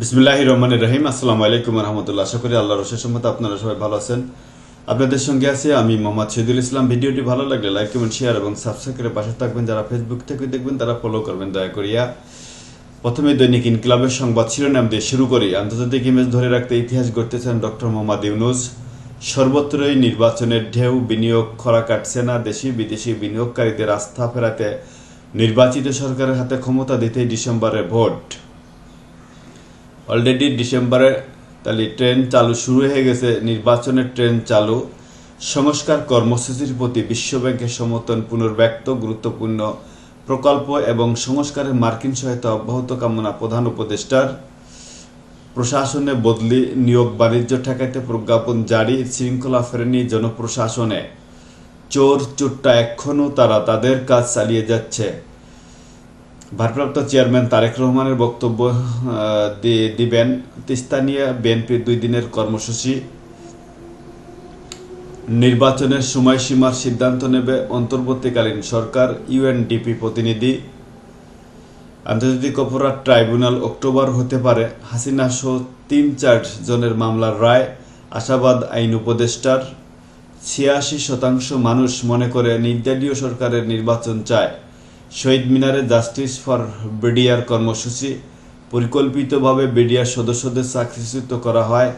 বিসমুল্লাহ রহমান রহিম আসসালামু আলাইকুম রহমতুল্লাহ আশা করি আল্লাহ রসের সম্মত আপনারা সবাই ভালো আছেন। আপনাদের সঙ্গে আছি আমি মোহাম্মদ শহীদুল ইসলাম। ভিডিওটি ভালো লাগলে লাইক, কমেন্ট, শেয়ার এবং সাবস্ক্রাইব করে পাশে থাকবেন। যারা ফেসবুক থেকে দেখবেন, তারা ফলো করবেন। দয়া করিয়া প্রথমে দৈনিক ইনকিলাবের সংবাদ শিরোনাম দিয়ে শুরু করি। আন্তর্জাতিক ইমেজ ধরে রাখতে ইতিহাস গড়তেছেন ডক্টর মোহাম্মদ ইউনুস। সর্বত্রই নির্বাচনের ঢেউ, বিনিয়োগ, খরা কাটছে না। দেশি, বিদেশি বিনিয়োগকারীদের আস্থা ফেরাতে নির্বাচিত সরকারের হাতে ক্ষমতা দিতেই ডিসেম্বরে ভোট। অলরেডি ডিসেম্বরে তাহলে ট্রেন চালু শুরু হয়ে গেছে, নির্বাচনের ট্রেন চালু। সংস্কার কর্মসূচির প্রতি বিশ্বব্যাংকের সমর্থন পুনর্ব্যক্ত, গুরুত্বপূর্ণ প্রকল্প এবং সংস্কারের মার্কিন সহায়তা অব্যাহত কামনা প্রধান উপদেষ্টার। প্রশাসনে বদলি, নিয়োগ বাণিজ্য ঠেকাইতে প্রজ্ঞাপন জারি, শৃঙ্খলা ফেরেনি জনপ্রশাসনে। চোর চোরটা এখনও তারা তাদের কাজ চালিয়ে যাচ্ছে। ভারপ্রাপ্ত চেয়ারম্যান তারেক রহমানের বক্তব্য দিবেন তিস্তা নিয়ে বিএনপির দুই দিনের কর্মসূচি। নির্বাচনের সময়সীমার সিদ্ধান্ত নেবে অন্তর্বর্তীকালীন সরকার, ইউএনডিপি প্রতিনিধি। আন্তর্জাতিক অপরাধ ট্রাইব্যুনাল অক্টোবর হতে পারে। হাসিনা সহ তিন চার জনের মামলার রায়, আশাবাদ আইন উপদেষ্টার। ছিয়াশি শতাংশ মানুষ মনে করে নির্দলীয় সরকারের নির্বাচন চায়। শহীদ মিনারে জাস্টিস ফর বিডিআর কর্মসূচি পরিকল্পিতভাবে বিডিআর সদস্যদের চাকরিচ্যুত করা হয়।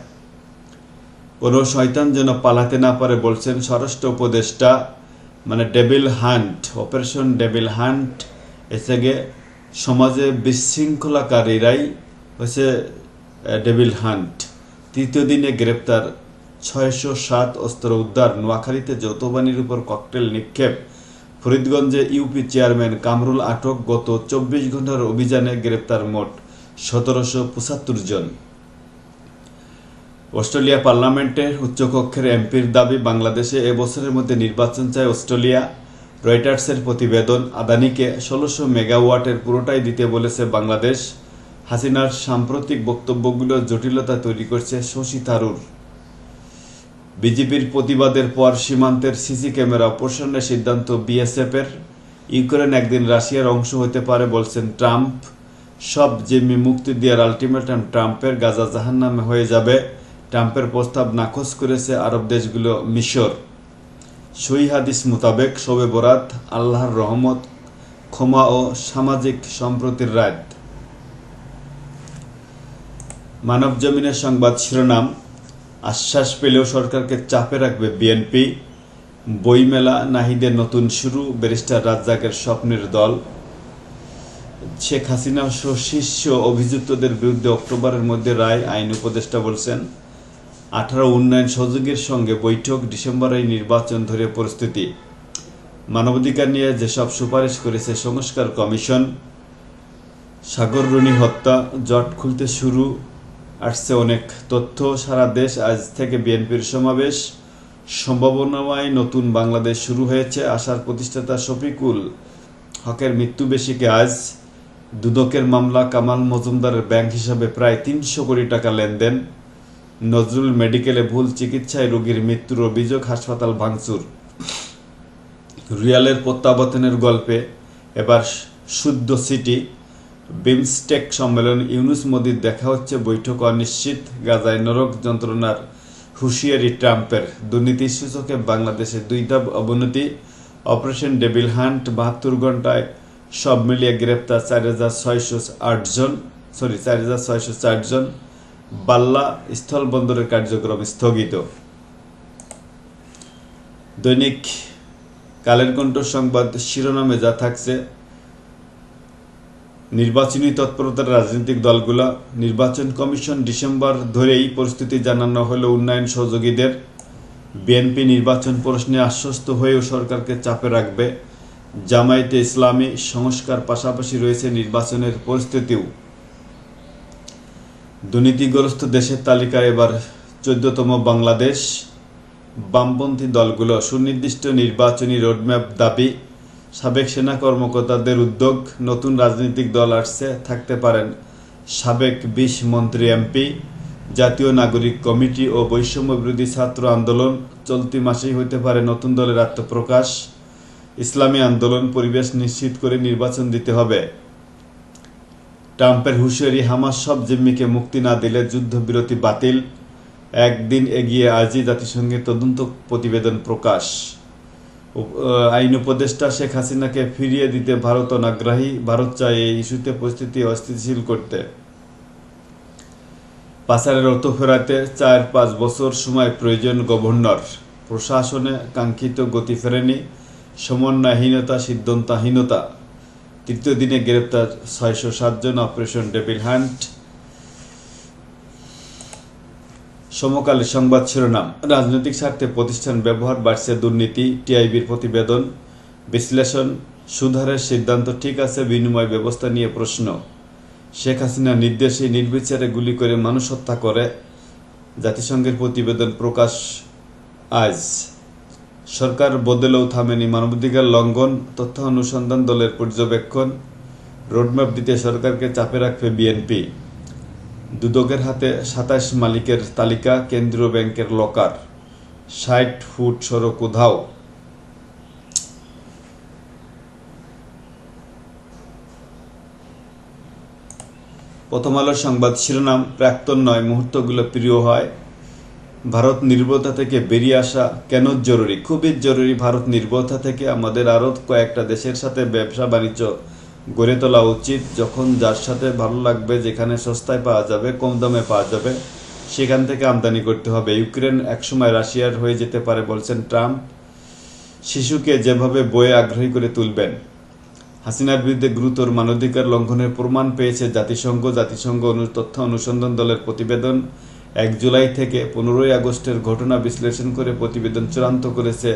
কোনো শয়তান যেন পালাতে না পারে বলছেন স্বরাষ্ট্র উপদেষ্টা মানে devil hunt operation devil hunt. এসে সমাজে বিশৃঙ্খলাকারীরাই আহ, ডেভিল হান্ট। তৃতীয় দিনে গ্রেপ্তার ছয়শো সাত অস্ত্র উদ্ধার। নোয়াখালীতে যৌথবাণীর উপর ককটেল নিক্ষেপ। ফরিদগঞ্জে ইউপি চেয়ারম্যান কামরুল আটক গত চব্বিশ ঘণ্টার অভিযানে গ্রেপ্তার মোট সতেরোশো পঁচাত্তর জন। অস্ট্রেলিয়া পার্লামেন্টের উচ্চকক্ষের এমপির দাবি, বাংলাদেশে এবছরের মধ্যে নির্বাচন চায় অস্ট্রেলিয়া। রয়টার্সের প্রতিবেদন, আদানিকে ষোলোশো মেগাওয়াটের পুরোটাই দিতে বলেছে বাংলাদেশ। হাসিনার সাম্প্রতিক বক্তব্যগুলো জটিলতা তৈরি করছে শশী থারুর। বিজেপির প্রতিবাদের পর সীমান্তের সিসি ক্যামেরা অপসারণের সিদ্ধান্ত বিএসএফের। ইউক্রেন একদিন রাশিয়ার অংশ হতে পারে বলছেন ট্রাম্প। সব জিম্মি মুক্তি দেওয়ার আলটিমেটাম ট্রাম্পের গাজা জাহান্নামে হয়ে যাবে। ট্রাম্পের প্রস্তাব নাকচ করেছে আরব দেশগুলো মিশর। সই হাদিস মোতাবেক শবে বরাত, আল্লাহর রহমত, ক্ষমা ও সামাজিক সম্প্রতির রাত মানব জমিনের সংবাদ শিরোনাম আশ্বাস পেলেও সরকারকে চাপে রাখবে বিএনপি বইমেলা নাহিদের নতুন শুরু, ব্যারিস্টার রাজ্জাকের স্বপ্নের দল। শেখ হাসিনা সহ শীর্ষ অভিযুক্তদের বিরুদ্ধে অক্টোবরের মধ্যে রায়, আইন উপদেষ্টা বলছেন। আঠারো উন্নয়ন সহযোগীর সঙ্গে বৈঠক, ডিসেম্বরে নির্বাচন ধরে পরিস্থিতি। মানবাধিকার নিয়ে যেসব সুপারিশ করেছে সংস্কার কমিশন, সাগর রুনি হত্যা, জট খুলতে শুরু আসছে অনেক তথ্য। সারা দেশ আজ থেকে বিএনপির সমাবেশ। সম্ভাবনাময় নতুন বাংলাদেশ শুরু হয়েছে আশার প্রতিষ্ঠাতা শফিকুল হকের মৃত্যু বেশিকে আজ। দুদকের মামলা কামাল মজুমদারের ব্যাংক হিসাবে প্রায় তিনশো কোটি টাকা লেনদেন। নজরুল মেডিকেলে ভুল চিকিৎসায় রোগীর মৃত্যুর অভিযোগ হাসপাতাল ভাঙচুর। রিয়ালের প্রত্যাবর্তনের গল্পে এবার শুদ্ধ সিটি। বিমস্টেক সম্মেলন ইউনুস মোদির দেখা হচ্ছে বৈঠক অনিশ্চিত গাজায় নরক যন্ত্রণার হুঁশিয়ারি ট্রাম্পের। দুর্নীতির সূচকে বাংলাদেশে দুই ধাপ অবনতি, অপারেশন ডেভিল হান্ট বাহাত্তর ঘন্টায় সব মিলিয়ে গ্রেপ্তার চার হাজার ছয়শো আটজন সরি চার হাজার ছয়শো চারজন বাল্লা স্থলবন্দরের কার্যক্রম স্থগিত। দৈনিক কালের কণ্ঠ সংবাদ শিরোনামে যা থাকছে নির্বাচনী তৎপরতার রাজনৈতিক দলগুলো নির্বাচন কমিশন ডিসেম্বর ধরেই পরিস্থিতি জানানো হলো উন্নয়ন সহযোগীদের। বিএনপি নির্বাচন প্রশ্নে আশ্বস্ত হয়েও সরকারকে চাপে রাখবে। জামায়াতে ইসলামী সংস্কার পাশাপাশি রয়েছে নির্বাচনের পরিস্থিতিও। দুর্নীতিগ্রস্ত দেশের তালিকায় এবার চোদ্দতম বাংলাদেশ। বামপন্থী দলগুলো সুনির্দিষ্ট নির্বাচনী রোডম্যাপ দাবি সাবেক সেনা কর্মকর্তাদের উদ্যোগ নতুন রাজনৈতিক দল আসছে, থাকতে পারেন সাবেক বিশ মন্ত্রী এমপি, জাতীয় নাগরিক কমিটি ও বৈষম্য বিরোধী ছাত্র আন্দোলন। চলতি মাসেই হতে পারে নতুন দলের আত্মপ্রকাশ। ইসলামী আন্দোলন পরিবেশ নিশ্চিত করে নির্বাচন দিতে হবে। ট্রাম্পের হুঁশিয়ারি, হামাস সব জিম্মিকে মুক্তি না দিলে যুদ্ধবিরতি বাতিল। একদিন এগিয়ে আজই জাতিসংঘের তদন্ত প্রতিবেদন প্রকাশ। আইন উপদেষ্টা শেখ হাসিনাকে ফিরিয়ে দিতে ভারত অনাগ্রহী, ভারত চায় এই ইস্যুতে পরিস্থিতি অস্থিতিশীল করতে। পাচারের অর্থ ফেরাতে চার পাঁচ বছর সময় প্রয়োজন গভর্নর। প্রশাসনে কাঙ্ক্ষিত গতি ফেরেনি, সমন্বয়হীনতা, সিদ্ধান্তহীনতা। তৃতীয় দিনে গ্রেপ্তার ছয়শো সাতজন অপারেশন ডেভিল হ্যান্ড সমকালীন সংবাদ শিরোনাম। রাজনৈতিক স্বার্থে প্রতিষ্ঠান ব্যবহার বাড়ছে দুর্নীতি, টিআইবির প্রতিবেদন, বিশ্লেষণ, সুধারের সিদ্ধান্ত ঠিক আছে, বিনিময় ব্যবস্থা নিয়ে প্রশ্ন। শেখ হাসিনার নির্দেশে নির্বিচারে গুলি করে মানুষ হত্যা করে, জাতিসংঘের প্রতিবেদন প্রকাশ আজ। সরকার বদলেও থামেনি মানবাধিকার লঙ্ঘন, তথ্য অনুসন্ধান দলের পর্যবেক্ষণ, রোডম্যাপ দিতে সরকারকে চাপে রাখবে বিএনপি। দুদকের হাতে সাতাশ মালিকের তালিকা কেন্দ্রীয় ব্যাংকের লকার। ষাট ফুট সড়ক উধাও। প্রথম আলোর সংবাদ শিরোনাম, প্রাক্তন নয়, মুহূর্তগুলো প্রিয় হয়। ভারত নির্ভরতা থেকে বেরিয়ে আসা কেন জরুরি? খুবই জরুরি ভারত নির্ভরতা থেকে আমাদের আরও কয়েকটা দেশের সাথে ব্যবসা বাণিজ্য গড়ে তোলা উচিত। যখন যার সাথে ভালো লাগবে, যেখানে সস্তায় পাওয়া যাবে, কম দামে পাওয়া যাবে, সেখান থেকে আমদানি করতে হবে। ইউক্রেন একসময় রাশিয়ার হয়ে যেতে পারে বলছেন ট্রাম্প। শিশুকে যেভাবে বয়ে আগ্রহী করে তুলবেন, হাসিনার বিরুদ্ধে গুরুতর মানবাধিকার লঙ্ঘনের প্রমাণ পেয়েছে জাতিসংঘ। জাতিসংঘ তথ্য অনুসন্ধান দলের প্রতিবেদন এক জুলাই থেকে পনেরোই আগস্টের ঘটনা বিশ্লেষণ করে প্রতিবেদন চূড়ান্ত করেছে।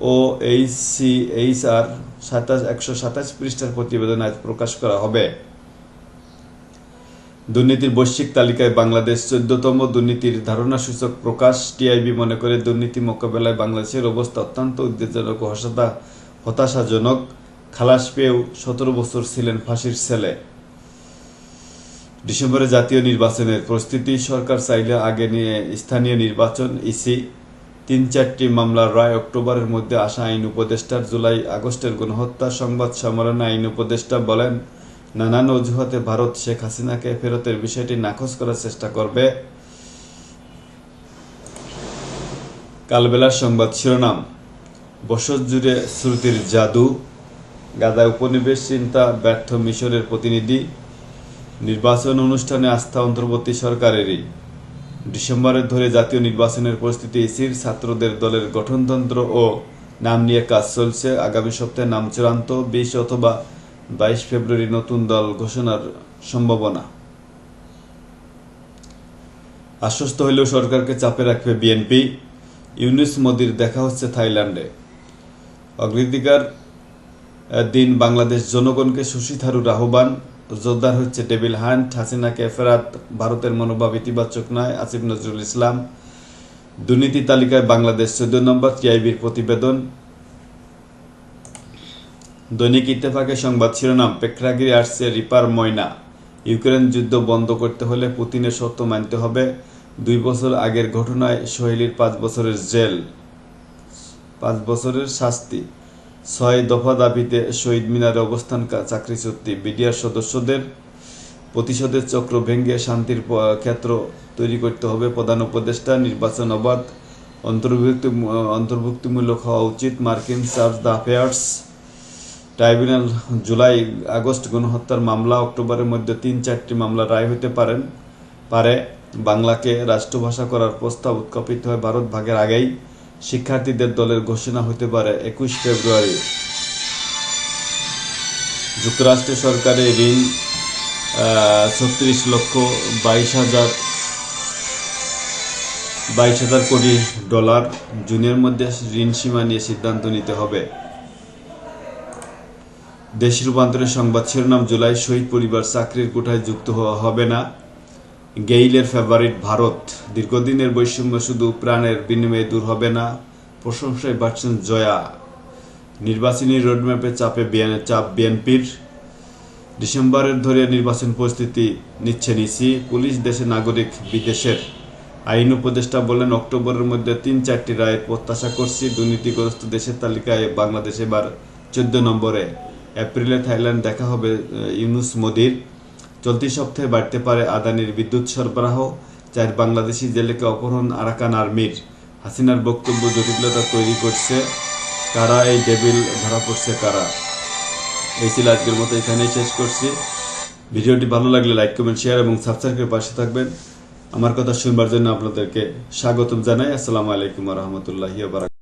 O H C H R সাতাশ, একশো সাতাশ পৃষ্ঠার প্রতিবেদন আজ প্রকাশ করা হবে। দুর্নীতির বৈশ্বিক তালিকায় বাংলাদেশ চোদ্দতম দুর্নীতির ধারণা সূচক প্রকাশ। টিআইবি মনে করে দুর্নীতি মোকাবেলায় বাংলাদেশের অবস্থা অত্যন্ত উদ্বেগজনক হতাশা, হতাশাজনক। খালাস পেয়েও সতেরো বছর ছিলেন ফাঁসির ছেলে। ডিসেম্বরে জাতীয় নির্বাচনের প্রস্তুতি, সরকার চাইলে আগে নিয়ে স্থানীয় নির্বাচন, ইসি তিন চারটি মামলার রায় অক্টোবরের মধ্যে আসা আইন উপদেষ্টার জুলাই আগস্টের গণহত্যা সংবাদ সম্মেলনে আইন উপদেষ্টা বলেন, নানান অজুহাতে ভারত শেখ হাসিনাকে ফেরতের বিষয়টি নাকচ করার চেষ্টা করবে। কালবেলার সংবাদ শিরোনাম, বছর জুড়ে শ্রুতির জাদু গাদা উপনিবেশ চিন্তা, ব্যর্থ মিশরের প্রতিনিধি, নির্বাচন অনুষ্ঠানে আস্থা অন্তর্বর্তী সরকারেরই। ডিসেম্বরের ধরে জাতীয় নির্বাচনের পরিস্থিতি ইসির ছাত্রদের দলের গঠনতন্ত্র ও নাম নিয়ে কাজ চলছে। আগামী সপ্তাহে নাম চূড়ান্ত, বিশ অথবা বাইশ ফেব্রুয়ারি নতুন দল ঘোষণার সম্ভাবনা। আশ্বস্ত হলেও সরকারকে চাপে রাখবে বিএনপি। ইউনিস মোদির দেখা হচ্ছে থাইল্যান্ডে। অগ্রাধিকার দিন বাংলাদেশ জনগণকে শশী থারুর আহ্বান। জোরদার হচ্ছে টেবিল হান্ট, হাসিনাকে ফেরাত, ভারতের মনোভাব ইতিবাচক নয়, আসিফ নজরুল ইসলাম। দুর্নীতি তালিকায় বাংলাদেশ চোদ্দ নম্বর, টিআইবির প্রতিবেদন। দৈনিক ইত্তেফাকে সংবাদ শিরোনাম প্রেক্ষাগৃহে আসছে রিপার ময়না। ইউক্রেন যুদ্ধ বন্ধ করতে হলে পুতিনের সত্য মানতে হবে। দুই বছর আগের ঘটনায় সোহেলির পাঁচ বছরের জেল। পাঁচ বছরের শাস্তি। ছয় দফা দাবিতে শহীদ মিনারে অবস্থান চাকরিচ্যুতি বিডিআর সদস্যদের প্রতিশোধের চক্র ভেঙে শান্তির ক্ষেত্র তৈরি করতে হবে। প্রধান উপদেষ্টা নির্বাচন অবাধ, অন্তর্ভুক্তি অন্তর্ভুক্তিমূলক হওয়া উচিত। মার্কিন charge d' affaires tribunal July August গণহত্যার মামলা, অক্টোবরের মধ্যে তিন চারটি মামলা রায় হতে পারেন পারে। বাংলাকে রাষ্ট্রভাষা করার প্রস্তাব উত্থাপিত হয় ভারত ভাগের আগেই। শিক্ষার্থীদের দলের ঘোষণা হতে পারে একুশ ফেব্রুয়ারি। যুক্তরাষ্ট্র সরকারের ঋণ ছত্রিশ লক্ষ বাইশ হাজার বাইশ হাজার কোটি ডলার জুনের মধ্যে ঋণ সীমা নিয়ে সিদ্ধান্ত নিতে হবে। দেশ রূপান্তরের সংবাদ শিরোনাম, জুলাই শহীদ পরিবার চাকরির কোঠায় যুক্ত হওয়া হবে না। গেইলের ফেভারিট ভারত, দীর্ঘদিনের বৈষম্য শুধু প্রাণের বিনিময়ে দূর হবে না, প্রশংসায় বাড়ছেন জয়া। নির্বাচনী রোডম্যাপে চাপে চাপ বিএনপির। ডিসেম্বরের ধরে নির্বাচন পরিস্থিতি নিচ্ছে নিসি, পুলিশ দেশে নাগরিক বিদেশের। আইন উপদেষ্টা বলেন, অক্টোবরের মধ্যে তিন চারটি রায়ের প্রত্যাশা করছি, দুর্নীতিগ্রস্ত দেশের তালিকায় বাংলাদেশ এবার চোদ্দ নম্বরে। এপ্রিলে থাইল্যান্ড দেখা হবে ইউনুস মোদির। চলতি সপ্তাহে বাড়তে পারে আদানির বিদ্যুৎ সরবরাহ। চার বাংলাদেশি জেলেকে অপহরণ আরাকান আর্মির। হাসিনার বক্তব্য জটিলতা তৈরি করছে। কারা এই ডেবিল ধরা পড়ছে কারা? এই ছিল আজকের মতো, এখানেই শেষ করছি। ভিডিওটি ভালো লাগলে লাইক, কমেন্ট, শেয়ার এবং সাবস্ক্রাইব করে পাশে থাকবেন। আমার কথা শুনবার জন্য আপনাদেরকে স্বাগতম জানাই। আসসালামু আলাইকুম রহমতুল্লাহ বারাক